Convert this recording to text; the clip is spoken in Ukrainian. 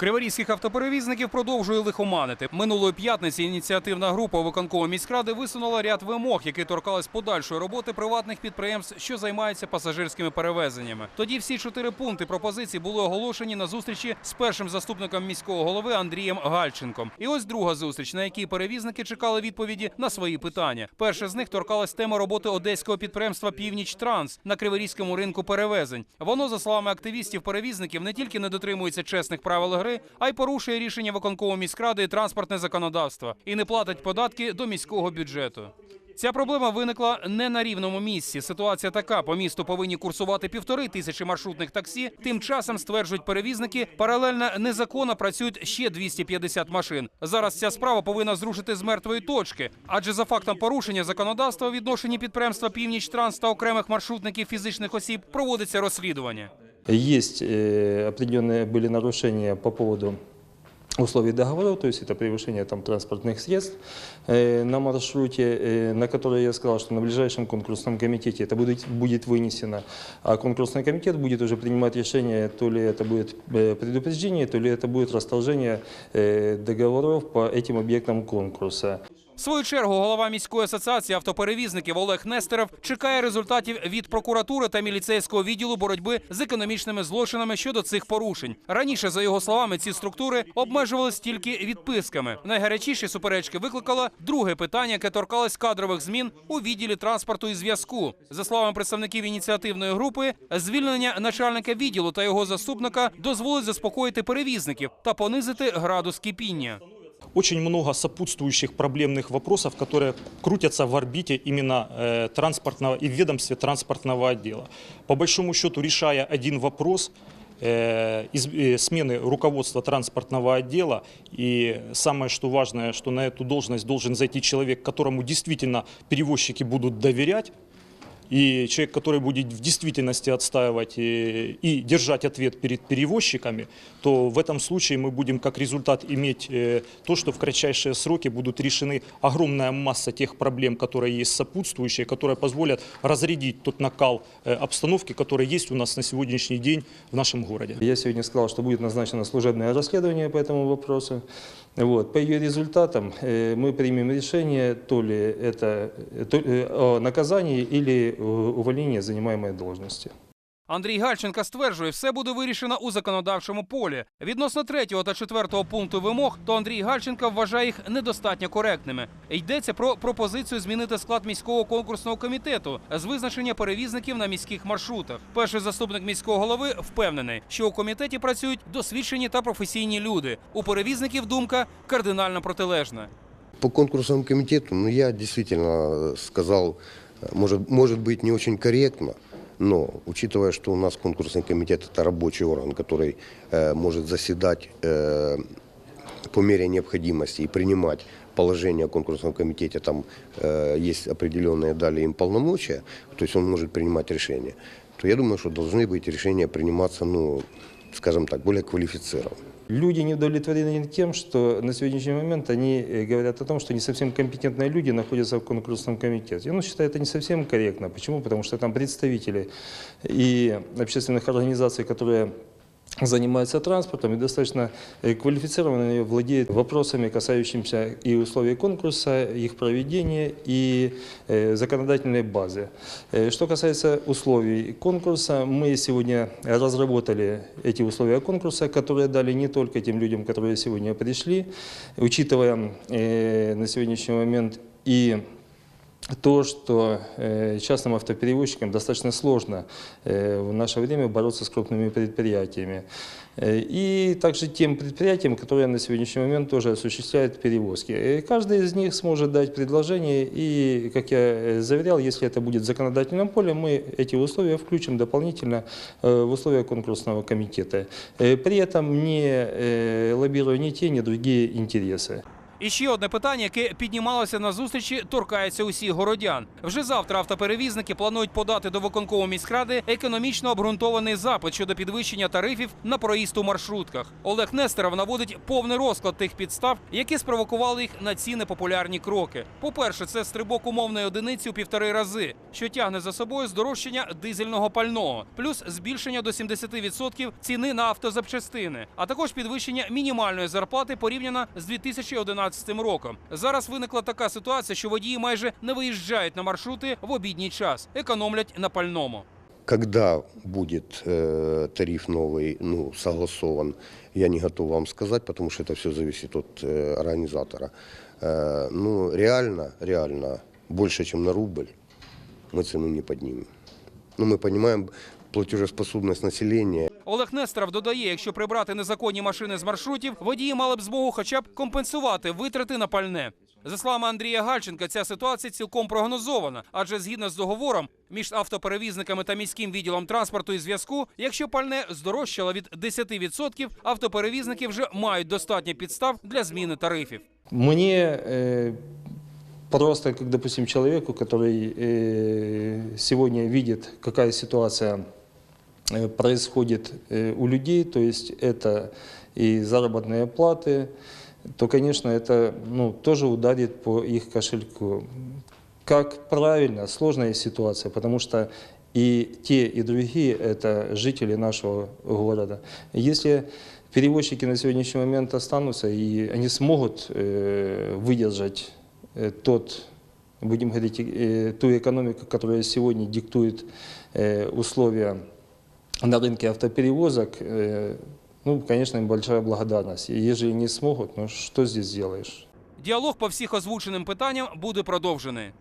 Криворізьких автоперевізників продовжує лихоманити. Минулої п'ятниці ініціативна група виконкому міськради висунула ряд вимог, які торкались подальшої роботи приватних підприємств, що займаються пасажирськими перевезеннями. Тоді всі чотири пункти пропозицій були оголошені на зустрічі з першим заступником міського голови Андрієм Гальченком. І ось друга зустріч, на якій перевізники чекали відповіді на свої питання. Перше з них торкалась тема роботи одеського підприємства Північ Транс на криворізькому ринку перевезень. Воно, за словами активістів перевізників, не тільки не дотримується чесних правил гри, а й порушує рішення виконкому міськради і транспортне законодавство і не платить податки до міського бюджету. Ця проблема виникла не на рівному місці. Ситуація така: по місту повинні курсувати півтори тисячі маршрутних таксі. Тим часом стверджують перевізники, паралельно незаконно працюють ще 250 машин. Зараз ця справа повинна зрушити з мертвої точки, адже за фактом порушення законодавства у відношенні підприємства Північ Транс та окремих маршрутників фізичних осіб проводиться розслідування. Есть э, определенные были нарушения по поводу условий договоров, то есть это превышение там, транспортных средств э, на маршруте, э, на который я сказал, что на ближайшем конкурсном комитете это будет, будет вынесено, а конкурсный комитет будет уже принимать решение, то ли это будет э, предупреждение, то ли это будет расторжение э, договоров по этим объектам конкурса. Свою чергу голова міської асоціації автоперевізників Олег Нестеров чекає результатів від прокуратури та міліцейського відділу боротьби з економічними злочинами щодо цих порушень. Раніше, за його словами, ці структури обмежувались тільки відписками. Найгарячіші суперечки викликало друге питання, яке торкалось кадрових змін у відділі транспорту і зв'язку. За словами представників ініціативної групи, звільнення начальника відділу та його заступника дозволить заспокоїти перевізників та понизити градус кипіння Очень много сопутствующих проблемных вопросов, которые крутятся в орбите именно э, транспортного и в ведомстве транспортного отдела. По большому счету, решая один вопрос, э, из- э, смены руководства транспортного отдела. И самое что важное, что на эту должность должен зайти человек, которому действительно перевозчики будут доверять. И человек, который будет в действительности отстаивать и, и держать ответ перед перевозчиками, то в этом случае мы будем как результат иметь э, то, что в кратчайшие сроки будут решены огромная масса тех проблем, которые есть сопутствующие, которые позволят разрядить тот накал э, обстановки, который есть у нас на сегодняшний день в нашем городе. Я сегодня сказал, что будет назначено служебное расследование по этому вопросу. Вот. По ее результатам э, мы примем решение, то ли это э, то- э, о наказании или увольнении занимаемой должности. Андрій Гальченка стверджує, все буде вирішено у законодавчому полі. Відносно третього та четвертого пункту вимог, то Андрій Гальченка вважає їх недостатньо коректними. Йдеться про пропозицію змінити склад міського конкурсного комітету з визначення перевізників на міських маршрутах. Перший заступник міського голови впевнений, що у комітеті працюють досвідчені та професійні люди. У перевізників думка кардинально протилежна. По конкурсному комитету, ну, я действительно сказал, э, может, может быть, не очень корректно, но учитывая, что у нас конкурсный комитет – это рабочий орган, который э, может заседать э, по мере необходимости и принимать положение о конкурсном комитете, там э, есть определенные дали им полномочия, то есть он может принимать решения, то я думаю, что должны быть решения приниматься, ну, скажем так, более квалифицированно. Люди не удовлетворены тем, что на сегодняшний момент они э, говорят о том, что не совсем компетентные люди находятся в конкурсном комитете. Я ну, считаю, это не совсем корректно. Почему? Потому что там представители и общественных организаций, которые занимаются транспортом и достаточно э, квалифицированно владеют вопросами, касающимися и условий конкурса, их проведения и э, законодательной базы. Э, Что касается условий конкурса, мы сегодня разработали эти условия конкурса, которые дали не только тем людям, которые сегодня пришли, учитывая э, на сегодняшний момент и то, что э, частным автоперевозчикам достаточно сложно э, в наше время бороться с крупными предприятиями. Э, И также тем предприятиям, которые на сегодняшний момент тоже осуществляют перевозки. Э, Каждый из них сможет дать предложение, и, как я заверял, если это будет в законодательном поле, мы эти условия включим дополнительно в условия конкурсного комитета. При этом не лоббируя ни те, ни другие интересы. І ще одне питання, яке піднімалося на зустрічі, торкається усіх городян. Вже завтра автоперевізники планують подати до виконкому міськради економічно обґрунтований запит щодо підвищення тарифів на проїзд у маршрутках. Олег Нестеров наводить повний розклад тих підстав, які спровокували їх на ці непопулярні кроки. По-перше, це стрибок умовної одиниці у півтори рази, що тягне за собою здорожчання дизельного пального, плюс збільшення до 70% ціни на автозапчастини, а також підвищення мінімальної зарплати порівняно з 2011 роком. Зараз виникла така ситуація, що водії майже не виїжджають на маршрути в обідній час, економлять на пальному. Когда будет э, тариф новый, ну, согласован, я не готов вам сказать, потому что это все зависит от э, организатора. Э, ну, реально, реально, больше, чем на рубль мы цену не поднимем. Ну, мы понимаем платежеспособность населения, Олег Нестеров додає, якщо прибрати незаконні машини з маршрутів, водії мали б змогу хоча б компенсувати витрати на пальне. За словами Андрія Гальченка, ця ситуація цілком прогнозована, адже згідно з договором між автоперевізниками та міським відділом транспорту і зв'язку, якщо пальне здорожчало від 10%, автоперевізники вже мають достатньо підстав для зміни тарифів. Мне э, просто, как, допустим, человеку, который э, сегодня видит, какая ситуация э, происходит э, у людей, то есть это и заработные платы, то, конечно, это ну, тоже ударит по их кошельку. Как правильно, сложная ситуация, потому что и те, и другие – это жители нашего города. Если перевозчики на сегодняшний момент останутся, и они смогут э, выдержать э, тот, будем говорить, э, ту экономику, которая сегодня диктует э, условия на рынке автоперевозок, э, ну, конечно, им большая благодарность. И Если не смогут, ну что здесь сделаешь? Діалог по всіх озвученим питанням буде продовжений.